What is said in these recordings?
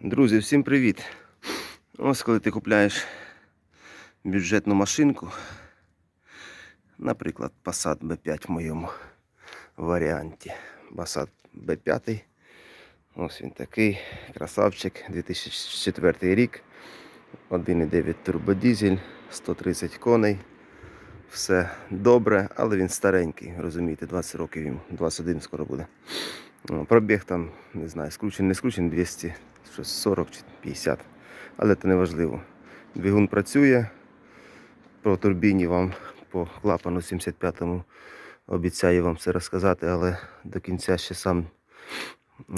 Друзі, всім привіт! Ось коли ти купляєш бюджетну машинку, наприклад, Passat B5 в моєму варіанті. Passat B5. Ось він такий, красавчик, 2004 рік, 1,9 турбодізель, 130 коней. Все добре, але він старенький, розумієте, 20 років йому, 21 скоро буде. Пробіг там, не знаю, скручений, не скручений, 200, щось 40 чи 50. Але це не важливо. Двигун працює. По турбіні вам по клапану 75-му обіцяю вам все розказати, але до кінця ще сам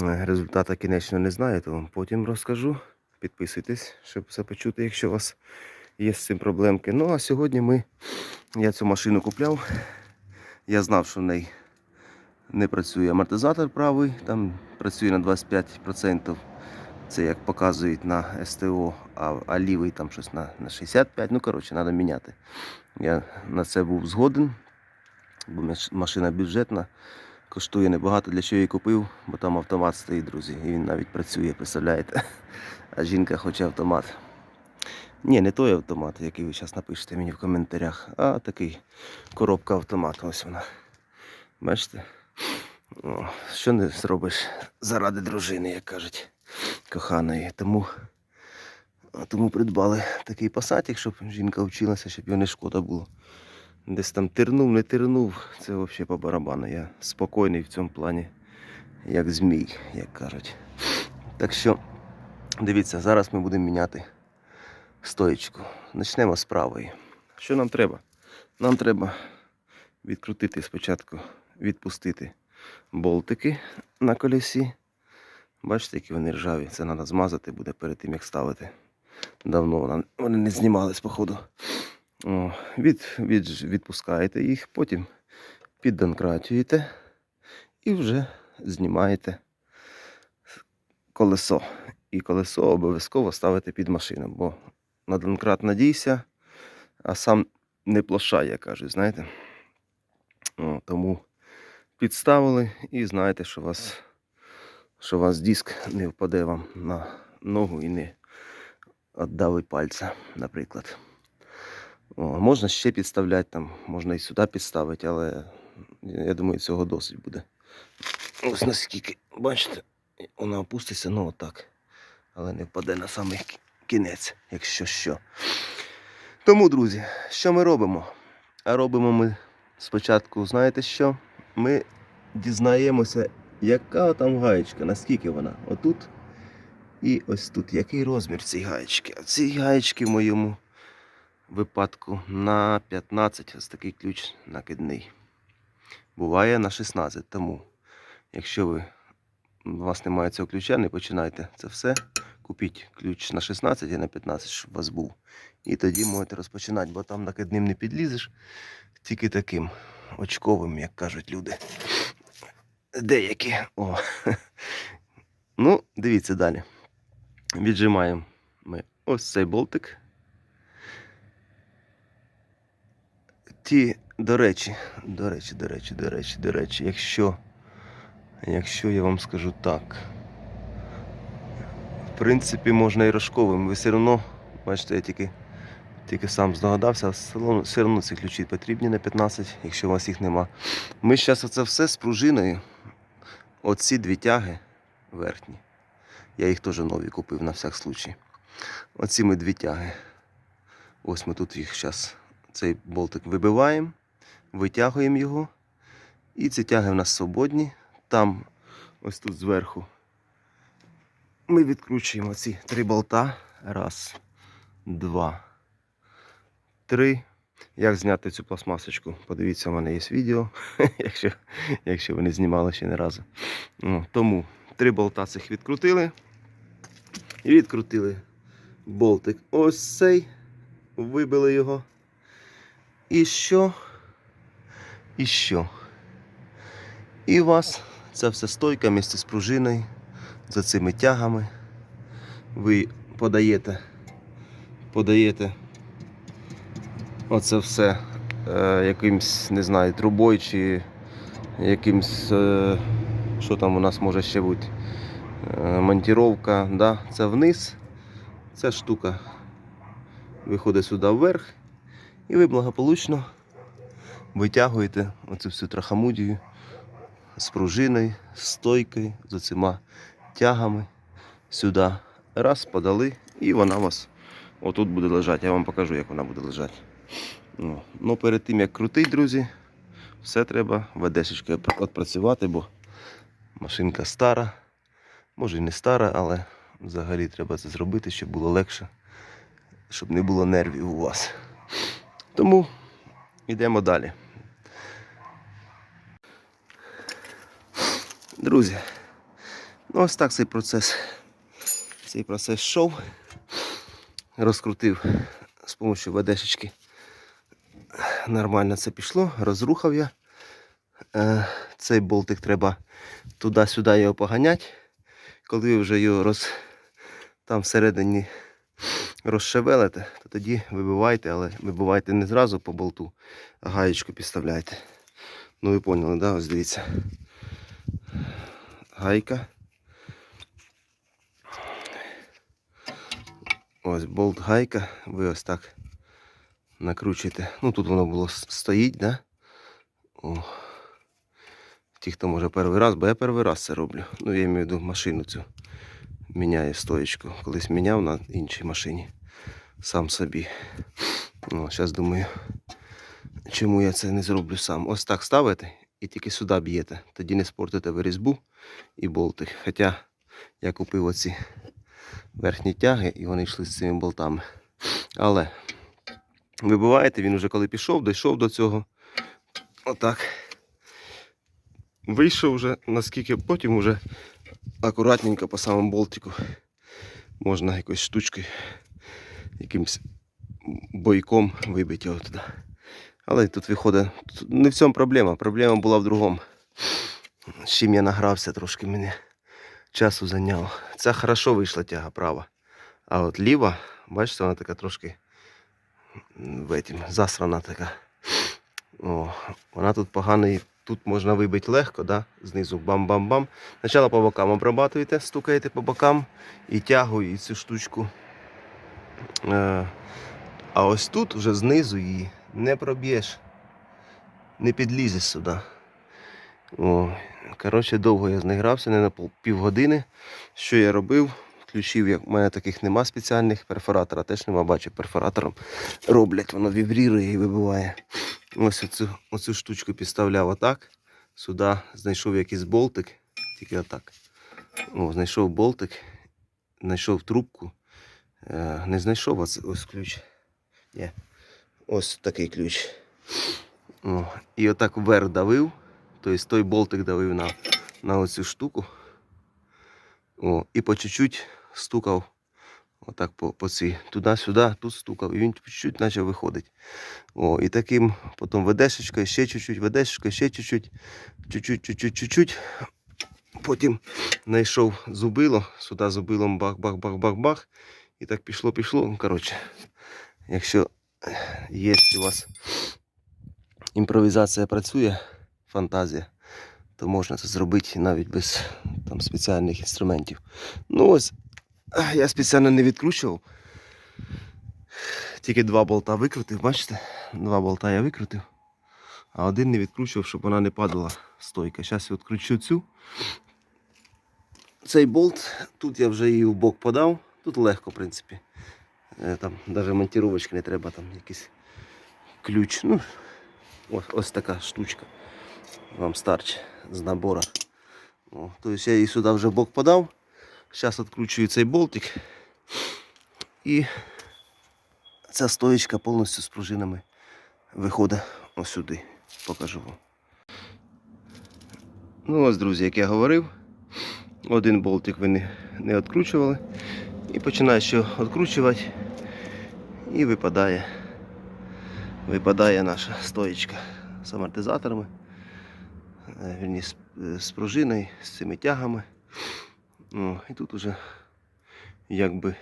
результата кінечно не знаю, то вам потім розкажу. Підписуйтесь, щоб все почути, якщо у вас є з цим проблемки. Ну а сьогодні ми, я цю машину купляв. Я знав, що в неї не працює амортизатор правий, там працює на 25%. Це як показують на СТО, а, а лівий там щось на, на 65%. Ну, коротше, треба міняти. Я на це був згоден, бо машина бюджетна, коштує небагато, для чого я її купив, бо там автомат стоїть, друзі. І він навіть працює, представляєте? А жінка хоче автомат. Ні, не той автомат, який ви зараз напишете мені в коментарях, а такий коробка автомат. Ось вона. Бачите? О, що не зробиш заради дружини, як кажуть, коханої. Тому, тому придбали такий пасатик, щоб жінка вчилася, щоб його не шкода було. Десь там тирнув, не тирнув, це взагалі по барабану. Я спокійний в цьому плані, як змій, як кажуть. Так що, дивіться, зараз ми будемо міняти стоєчку. Почнемо з правої. Що нам треба? Нам треба відкрутити спочатку, відпустити болтики на колесі. Бачите, які вони ржаві. Це треба змазати буде перед тим, як ставити. Давно вони не знімались, походу. О, від, від, відпускаєте їх, потім піддонкратюєте і вже знімаєте колесо. І колесо обов'язково ставите під машину, бо на донкрат надійся, а сам не плашає, як кажуть, знаєте. О, тому підставили і знаєте, що у вас, що у вас диск не впаде вам на ногу і не віддавить пальця, наприклад. О, можна ще підставляти, там, можна і сюди підставити, але я думаю, цього досить буде. Ось наскільки, бачите, вона опуститься, ну отак. Але не впаде на самий кінець, якщо що. Тому, друзі, що ми робимо? А робимо ми спочатку, знаєте що? Ми дізнаємося, яка там гаєчка, наскільки вона. Отут і ось тут. Який розмір цієї гаєчки? А ці гаєчки в моєму випадку на 15, ось такий ключ накидний. Буває на 16. Тому, якщо ви у вас немає цього ключа, не починайте це все. Купіть ключ на 16 і на 15, щоб у вас був. І тоді можете розпочинати, бо там накидним не підлізеш, тільки таким очковим, як кажуть люди. Деякі. О. Ну, дивіться далі. Віджимаємо ми ось цей болтик. Ті, до речі, до речі, до речі, до речі, до речі, якщо, якщо я вам скажу так, в принципі, можна і рожковим, ви все одно, бачите, я тільки, тільки сам здогадався, все одно, ці ключі потрібні на 15, якщо у вас їх нема. Ми зараз оце все з пружиною, оці дві тяги верхні. Я їх теж нові купив на всяк случай. Оці ми дві тяги. Ось ми тут їх зараз цей болтик вибиваємо, витягуємо його. І ці тяги в нас свободні. Там, ось тут зверху, ми відкручуємо ці три болта. Раз, два, три. Як зняти цю пластмасочку? Подивіться, у мене є відео, якщо, якщо ви не знімали ще не разу. Ну, тому три болта цих відкрутили. І відкрутили болтик ось цей. Вибили його. І що? І що? І у вас ця вся стойка місце з пружиною, за цими тягами. Ви подаєте, подаєте оце все е, якимсь, не знаю, трубою чи якимсь, е, що там у нас може ще бути, Е, Монтіровка, да, це вниз. Ця штука виходить сюди вверх. І ви благополучно витягуєте оцю всю трахамудію з пружиною, з стойкою, з оцима тягами сюди. Раз, подали, і вона у вас отут буде лежати. Я вам покажу, як вона буде лежати. Ну, ну перед тим як крутить, друзі, все треба ведешечкою відпрацювати, бо машинка стара. Може і не стара, але взагалі треба це зробити, щоб було легше, щоб не було нервів у вас. Тому йдемо далі. Друзі, ну ось так цей процес. Цей процес йшов. Розкрутив з допомогою ведешечки. Нормально це пішло, розрухав я. Е, Цей болтик треба туди-сюди його поганяти. Коли ви вже його роз... там всередині розшевелите, то тоді вибивайте, але вибивайте не зразу по болту, а гаєчку підставляйте. Ну ви поняли, да? Ось дивіться. Гайка. Ось болт гайка. Ви ось так накручуєте. Ну тут воно було стоїть, да? О. Ті, хто може перший раз, бо я перший раз це роблю. Ну, я маю в виду машину цю. Міняю стоєчку. Колись міняв на іншій машині. Сам собі. Ну, зараз думаю, чому я це не зроблю сам. Ось так ставите і тільки сюди б'єте. Тоді не спортите ви різьбу і болтик. Хоча я купив оці верхні тяги і вони йшли з цими болтами. Але вибиваєте, він вже коли пішов, дійшов до цього. Отак. Вийшов вже, наскільки потім вже акуратненько по самому болтику можна якоюсь штучкою, якимось бойком вибити його туди. Але тут виходить, не в цьому проблема. Проблема була в другому. З чим я награвся, трошки мене часу зайняло. Ця хорошо вийшла тяга права. А от ліва, бачите, вона така трошки в этім, засрана така. О, вона тут поганий. Тут можна вибити легко, да? знизу бам-бам-бам. Спочатку по бокам обрабатуєте, стукаєте по бокам і тягу, і цю штучку. Е, а ось тут вже знизу її не проб'єш, не підлізеш сюди. О, коротше, довго я з нею грався, не на півгодини. Що я робив? Включив, як у мене таких нема спеціальних, перфоратора теж нема, бачу, перфоратором роблять, воно вібрірує і вибиває. Ось оцю, оцю штучку підставляв отак. Сюди знайшов якийсь болтик, тільки отак. О, знайшов болтик, знайшов трубку. Е, не знайшов ось, ось ключ. Є. Ось такий ключ. О, і отак вверх давив. Тобто той болтик давив на, на оцю штуку. О, і по чуть-чуть стукав. Отак по, по цій. Туди-сюди, тут стукав. І він чуть-чуть почав виходити. О, і таким потім ведешечкою, ще чуть-чуть, ведешечкою, ще чуть-чуть, чуть-чуть, чуть-чуть, чуть-чуть. Потім знайшов зубило, сюди зубилом бах-бах-бах-бах-бах. І так пішло, пішло. Коротше, якщо є у вас імпровізація працює, фантазія, то можна це зробити навіть без там, спеціальних інструментів. Ну ось, я спеціально не відкручував. Тільки два болта викрутив, бачите? Два болта я викрутив, а один не відкручував, щоб вона не падала стойка. Зараз я відкручу цю. Цей болт, тут я вже її в бок подав, тут легко, в принципі. Е, Там навіть монтировочки не треба, там якийсь ключ. Ну, ось, ось така штучка. Вам старч з набора. Тобто я її сюди вже в бок подав. Зараз відкручую цей болтик. І ця стоєчка повністю з пружинами виходить ось сюди. Покажу вам. Ну ось, друзі, як я говорив, один болтик ви не, не відкручували. І починає ще відкручувати. І випадає. Випадає наша стоєчка з амортизаторами. Е, Вірні, з, е, з пружиною, з цими тягами. О, і тут уже якби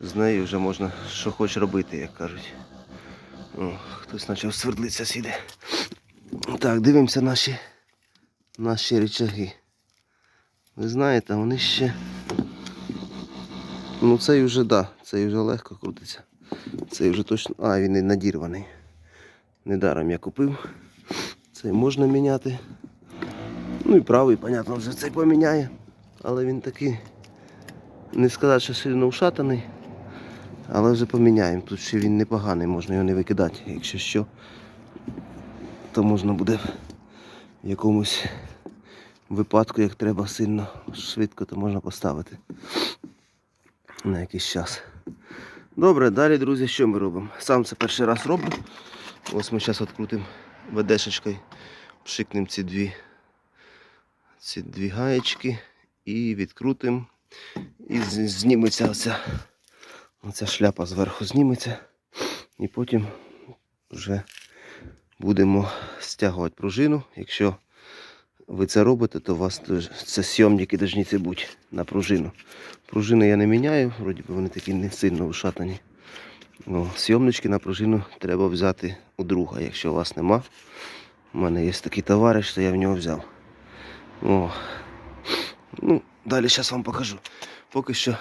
з нею вже можна що хоч робити, як кажуть. О, хтось почав свердлитися сіде. Так, дивимося наші, наші речаги. Ви знаєте, вони ще. Ну цей вже да, цей вже легко крутиться. Цей вже точно. А, він і надірваний. Недаром я купив. Цей можна міняти. Ну і правий, понятно, вже цей поміняє. Але він такий, не сказати, що сильно ушатаний. Але вже поміняємо. Тут ще він непоганий, можна його не викидати. Якщо що, то можна буде в якомусь випадку, як треба сильно швидко, то можна поставити на якийсь час. Добре, далі, друзі, що ми робимо? Сам це перший раз роблю. Ось ми зараз відкрутимо ведешечкою, пшикнемо ці дві, ці дві гаєчки і відкрутимо. І зніметься оця, оця шляпа зверху зніметься. І потім вже будемо стягувати пружину. Якщо ви це робите, то у вас це сйомники повинні це на пружину. Пружини я не міняю, вроді би вони такі не сильно ушатані. Ну, сйомнички на пружину треба взяти у друга, якщо у вас нема. У мене є такий товариш, то я в нього взяв. О. Ну, далі зараз вам покажу. Поки що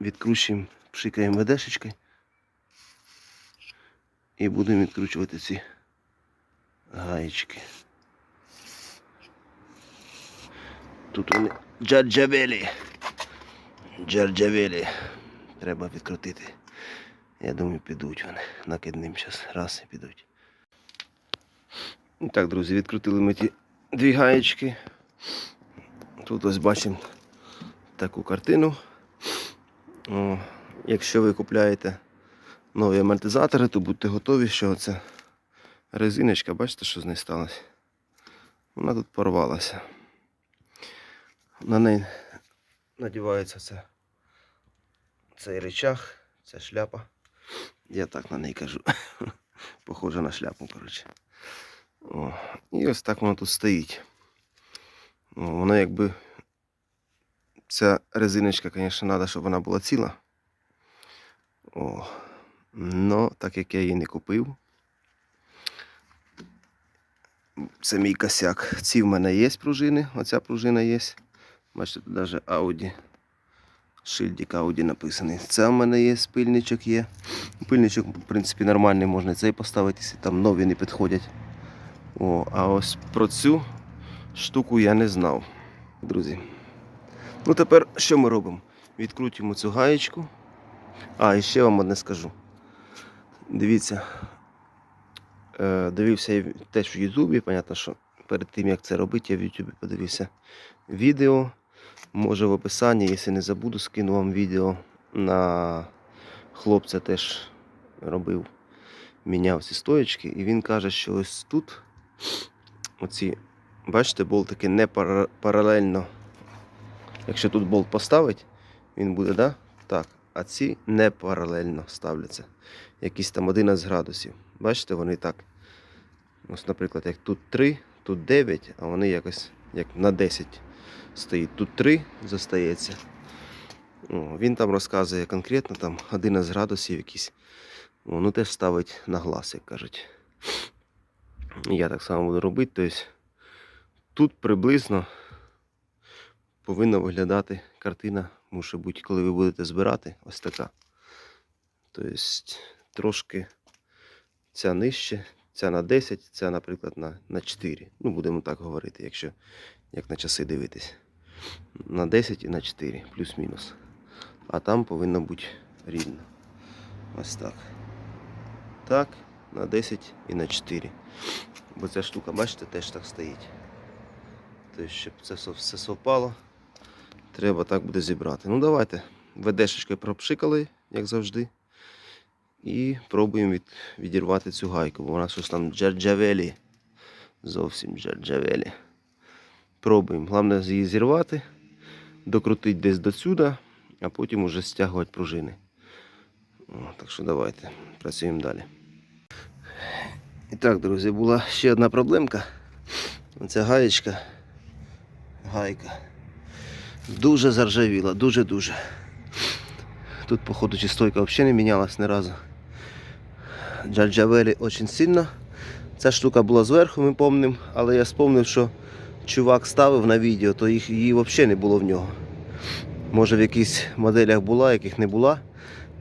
відкручуємо, пшикаємо ведешечкою. І будемо відкручувати ці гаєчки. Тут вони джарджавелі. Джарджавелі. Треба відкрутити. Я думаю, підуть вони. Накидним зараз. Раз і підуть. Так, друзі, відкрутили ми ті дві гаєчки. Тут ось бачимо таку картину. О, якщо ви купляєте нові амортизатори, то будьте готові, що це резиночка, бачите, що з нею сталося? Вона тут порвалася. На неї надівається це, цей речах, ця шляпа. Я так на неї кажу. Похоже на шляпу, коротше. О, і ось так воно тут стоїть. О, воно якби. Ця резиночка, звісно, треба, щоб вона була ціла. О, но так як я її не купив. Це мій косяк. Ці в мене є пружини, оця пружина є. Бачите, тут навіть Audi. Шильдик Audi написаний. Це в мене є, пильничок є. Пильничок, в принципі, нормальний, можна цей поставити, якщо там нові не підходять. О, а ось про цю штуку я не знав, друзі. Ну тепер що ми робимо? Відкрутимо цю гаєчку. А, і ще вам одне скажу. Дивіться, е, дивився я теж в Ютубі, понятно, що перед тим як це робити, я в Ютубі подивився відео. Може в описанні, якщо не забуду, скину вам відео на хлопця теж робив, міняв ці стоєчки, і він каже, що ось тут оці, бачите, болтики не пара- паралельно. Якщо тут болт поставить, він буде, да? так, а ці не паралельно ставляться. Якісь там 11 градусів. Бачите, вони так. Ось, наприклад, як тут 3, тут 9, а вони якось як на 10 стоїть. Тут 3 зостається. О, він там розказує конкретно там 11 градусів якісь. О, ну теж ставить на глаз, як кажуть. Я так само буду робити. Тобто тут приблизно повинна виглядати картина, може бути, коли ви будете збирати, ось така. Тобто трошки ця нижче, ця на 10, ця, наприклад, на, на 4. Ну, будемо так говорити, якщо як на часи дивитись. На 10 і на 4, плюс-мінус. А там повинно бути рівно. Ось так. Так, на 10 і на 4. Бо ця штука, бачите, теж так стоїть. Тобто, щоб це все- совпало, треба так буде зібрати. Ну давайте. ВДшечкою пропшикали, як завжди. І пробуємо від, відірвати цю гайку, бо вона щось там джарджавелі. Зовсім джарджавелі. Пробуємо. Головне її зірвати, докрутити десь до сюди, а потім уже стягувати пружини. О, так що давайте, працюємо далі. І так, друзі, була ще одна проблемка. Оця гаєчка. Гайка. Дуже заржавіла, дуже-дуже. Тут, походу, чи стойка взагалі не мінялась ні разу. Джарджавелі дуже сильно. Ця штука була зверху, ми пам'ятаємо, але я спомнив, що чувак ставив на відео, то їх, її взагалі не було в нього. Може в якихось моделях була, яких не була.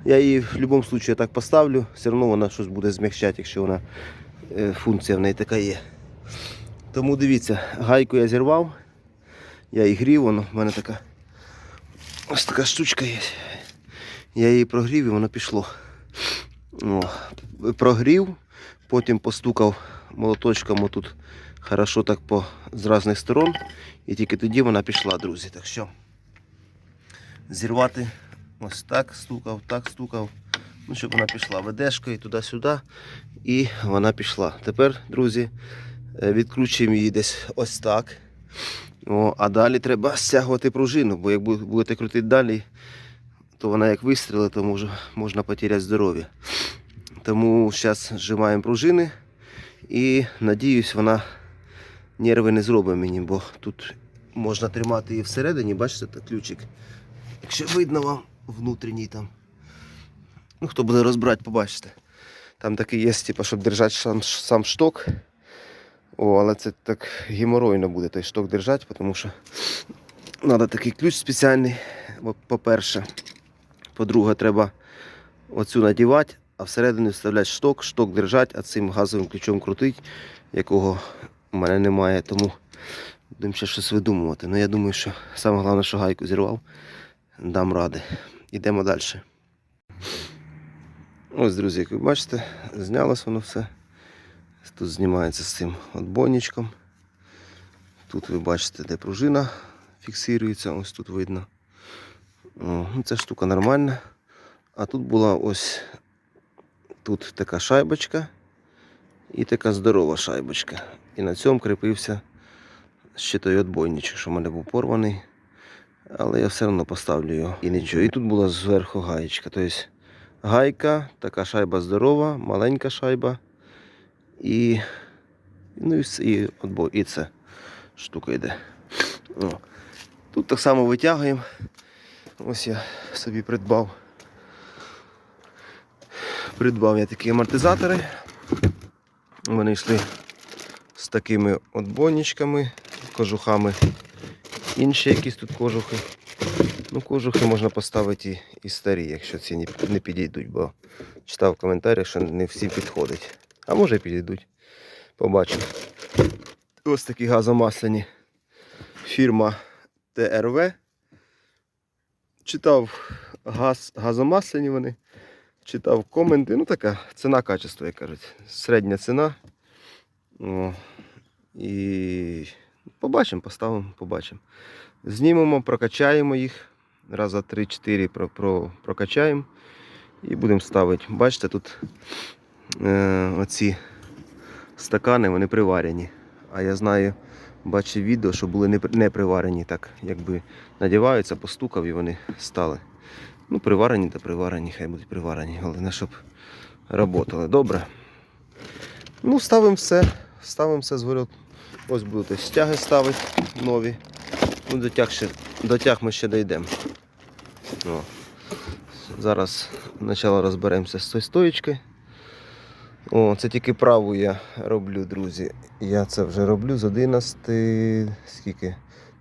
Я її в будь-якому випадку так поставлю, все одно вона щось буде змягчати, якщо вона е, функція в неї така є. Тому дивіться, гайку я зірвав, я її грів, воно в мене така ось така штучка є. Я її прогрів і воно пішло. О, прогрів, потім постукав молоточком отут хорошо так по, з різних сторон. І тільки тоді вона пішла, друзі. Так що зірвати ось так стукав, так стукав. Ну, щоб вона пішла ведешкою туди-сюди. І вона пішла. Тепер, друзі, е, відкручуємо її десь ось так. О, а далі треба стягувати пружину, бо як будете крутити далі, то вона як вистрілить, то може, можна потеряти здоров'я. Тому зараз зжимаємо пружини і надіюсь, вона нерви не зробить мені, бо тут можна тримати її всередині, бачите, так ключик. Якщо видно вам внутрішній там. Ну, хто буде розбирати, побачите. Там такий є, типу, щоб держати сам, сам шток. О, але це так геморойно буде той шток держати, тому що треба такий ключ спеціальний, по-перше. По-друге, треба оцю надівати, а всередину вставляти шток, шток держати, а цим газовим ключом крутить, якого в мене немає, тому будемо ще щось видумувати. Ну я думаю, що саме головне, що гайку зірвав, дам ради. Йдемо далі. Ось, друзі, як ви бачите, знялось воно все. Тут знімається з цим отбойничком. Тут ви бачите, де пружина фіксується, ось тут видно. О, ну, ця штука нормальна. А тут була ось тут така шайбочка і така здорова шайбочка. І на цьому кріпився ще той отбойничок, що в мене був порваний. Але я все одно поставлю його і нічого. І тут була зверху гаєчка. Тобто гайка, така шайба здорова, маленька шайба. І, ну і, і, отбой, і це штука йде. О. Тут так само витягуємо. Ось я собі придбав. Придбав я такі амортизатори. Вони йшли з такими отбойничками, кожухами. Інші якісь тут кожухи. Ну, кожухи можна поставити і, старі, якщо ці не, підійдуть, бо читав в коментарях, що не всі підходять. А може підійдуть. Побачимо. Ось такі газомасляні. Фірма ТРВ. Читав газ, газомасляні вони. Читав коменти. Ну така ціна качество, як кажуть. Середня ціна. О, і побачимо, поставимо, побачимо. Знімемо, прокачаємо їх. Раза 3-4 про, про, прокачаємо. І будемо ставити. Бачите, тут е, оці стакани вони приварені. А я знаю, бачив відео, що були не, приварені, так якби надіваються, постукав і вони стали. Ну, приварені та приварені, хай будуть приварені. Головне, щоб працювали. Добре. Ну, ставимо все. Ставимо все зворот. Ось будуть стяги ставити нові. Ну, до ще, до ми ще дійдемо. О. Зараз спочатку розберемося з цією стоєчкою. О, це тільки праву я роблю, друзі. Я це вже роблю з 11, скільки?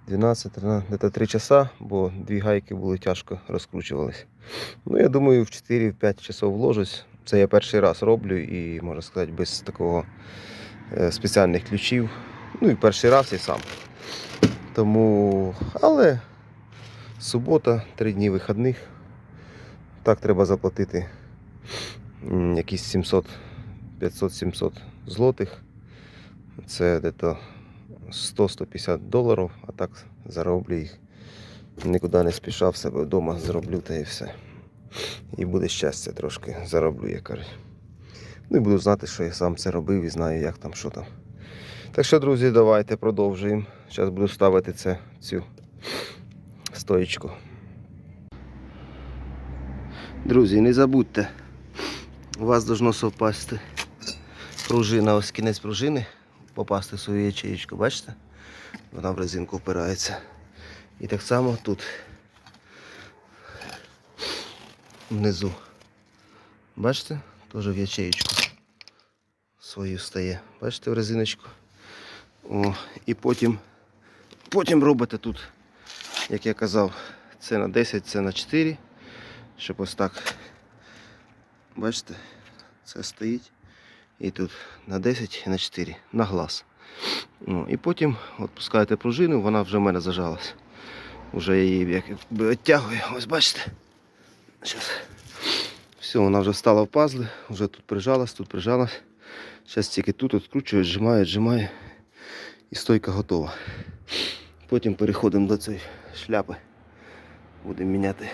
12, 13, десь 3 часа, бо дві гайки були тяжко розкручувались. Ну, я думаю, в 4-5 часов вложусь. Це я перший раз роблю і, можна сказати, без такого е, спеціальних ключів. Ну і перший раз і сам. Тому, але субота, 3 дні вихідних. Так треба заплатити якісь 700 500-700 злотих. Це дето 100-150 доларів, а так зароблю їх. Нікуди не спішав себе вдома, зроблю та і все. І буде щастя трошки зароблю, як кажуть. Ну і буду знати, що я сам це робив і знаю, як там, що там. Так що, друзі, давайте продовжуємо. Зараз буду ставити це, цю стоїчку. Друзі, не забудьте, у вас должно совпасти пружина, ось кінець пружини, попасти в свою ячеєчку, бачите? Вона в резинку впирається. І так само тут внизу. Бачите? Теж в ячеєчку свою стає. Бачите в резиночку. О, і потім Потім робите тут, як я казав, це на 10, це на 4. Щоб ось так. Бачите, це стоїть. І тут на 10 і на 4, на глаз. Ну, і потім відпускаєте пружину, вона вже в мене зажалась. Уже я її відтягую. Ось бачите. Щас. Все, вона вже встала в пазли, вже тут прижалась, тут прижалась. Зараз тільки тут відкручую, зжимаю, зжимаю. І стойка готова. Потім переходимо до цієї шляпи. Будемо міняти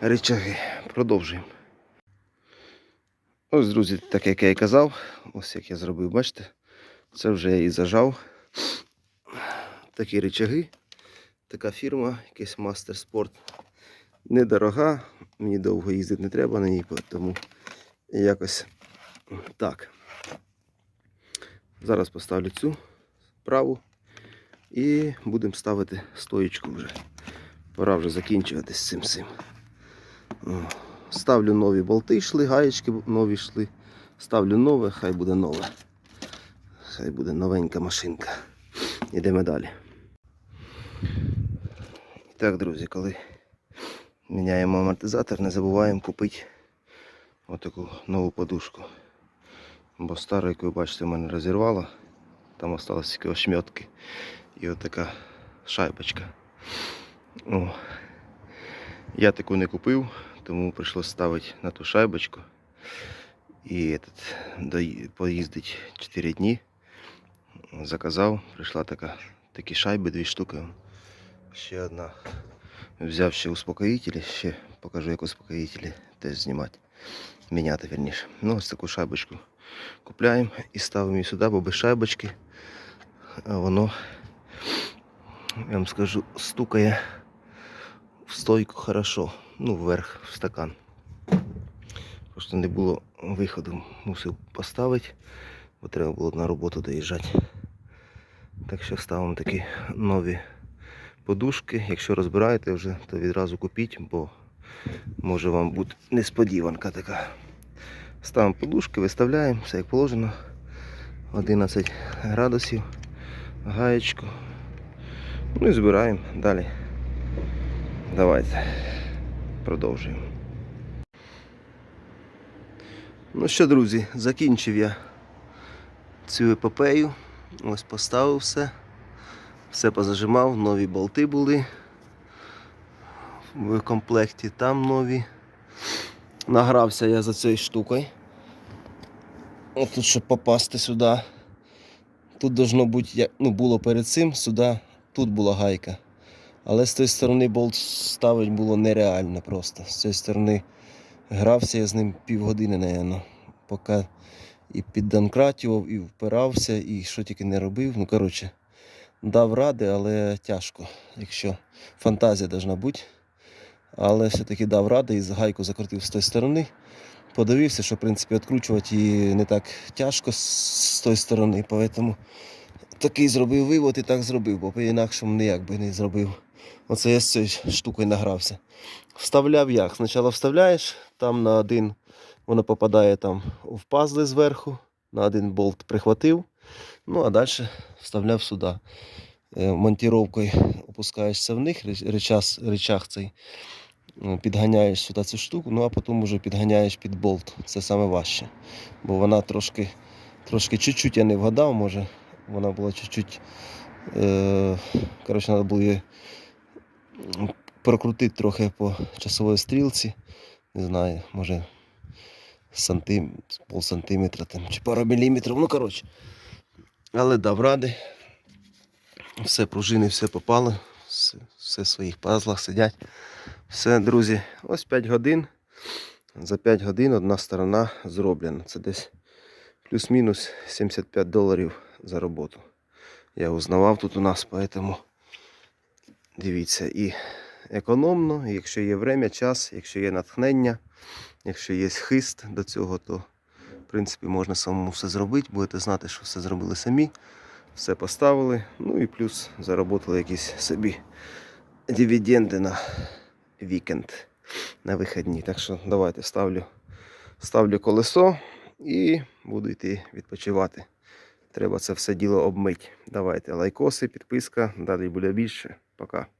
речаги. Продовжуємо. Ось, друзі, так як я і казав, ось як я зробив, бачите, це вже я і зажав. Такі речаги, така фірма, якийсь Master Sport. Недорога, мені довго їздити не треба на ній, тому якось так. Зараз поставлю цю праву і будемо ставити стоєчку вже. Пора вже закінчувати з цим всім. Ставлю нові болти йшли, гаєчки нові йшли. Ставлю нове, хай буде нове. Хай буде новенька машинка. Йдемо далі. Так, друзі, коли міняємо амортизатор, не забуваємо купити отаку нову подушку. Бо стару, яку ви бачите, в мене розірвало. Там осталось тільки ошметки. І отака шайбочка. О. Я таку не купив, тому прийшлося ставити на ту шайбочку. І этот, дої- поїздить 4 дні. Заказав, прийшла така, такі шайби, дві штуки. Ще одна. Взяв ще успокоїтелі, ще покажу, як успокоїтелі теж знімати. Міняти вірніше. Ну, ось таку шайбочку купляємо і ставимо її сюди, бо без шайбочки а воно, я вам скажу, стукає в стойку хорошо. Ну, вверх в стакан. Просто не було виходу. Мусив поставити, бо треба було на роботу доїжджати. Так що ставимо такі нові подушки. Якщо розбираєте вже, то відразу купіть, бо може вам бути несподіванка така. Ставимо подушки, виставляємо, все як положено. 11 градусів, гаєчку. Ну і збираємо далі. Давайте продовжуємо. Ну що, друзі, закінчив я цю епопею. Ось поставив все. Все позажимав, нові болти були в комплекті, там нові. Награвся я за цією штукою. От тут, щоб попасти сюди. Тут должно бути, ну, було перед цим, сюди, тут була гайка. Але з тої сторони болт ставити було нереально просто. З цієї сторони грався я з ним півгодини, напевно. Поки і піддонкратював, і впирався, і що тільки не робив. Ну, коротше, дав ради, але тяжко. Якщо фантазія должна бути. Але все-таки дав ради і гайку закрутив з тої сторони. Подивився, що в принципі відкручувати її не так тяжко з, тої сторони. Тому такий зробив вивод і так зробив, бо по-інакшому ніяк би не зробив. Оце я з цією штукою награвся. Вставляв як? Спочатку вставляєш, там на один воно попадає там в пазли зверху, на один болт прихватив, ну а далі вставляв сюди. Е, Монтіровкою опускаєшся в них, реч- речах, речах цей, е, підганяєш сюди цю штуку, ну а потім вже підганяєш під болт. Це саме важче. Бо вона трошки, трошки чуть-чуть я не вгадав, може. Вона була чуть-чуть. Е, коротше, треба було її прокрутити трохи по часовій стрілці. Не знаю, може сантим, пол сантиметра там, чи пару міліметрів. Ну, коротше. Але дав ради. Все, пружини, все попало, все, все в своїх пазлах сидять. Все, друзі, ось 5 годин. За 5 годин одна сторона зроблена. Це десь плюс-мінус 75 доларів за роботу. Я узнавав тут у нас, поэтому дивіться, і економно, і якщо є время, час, якщо є натхнення, якщо є хист до цього, то в принципі можна самому все зробити. Будете знати, що все зробили самі, все поставили, ну і плюс заробили якісь собі дивіденди на вікенд, на вихідні. Так що давайте ставлю, ставлю колесо і буду йти відпочивати. Треба це все діло обмити. Давайте лайкоси, підписка, далі буде більше. Пока.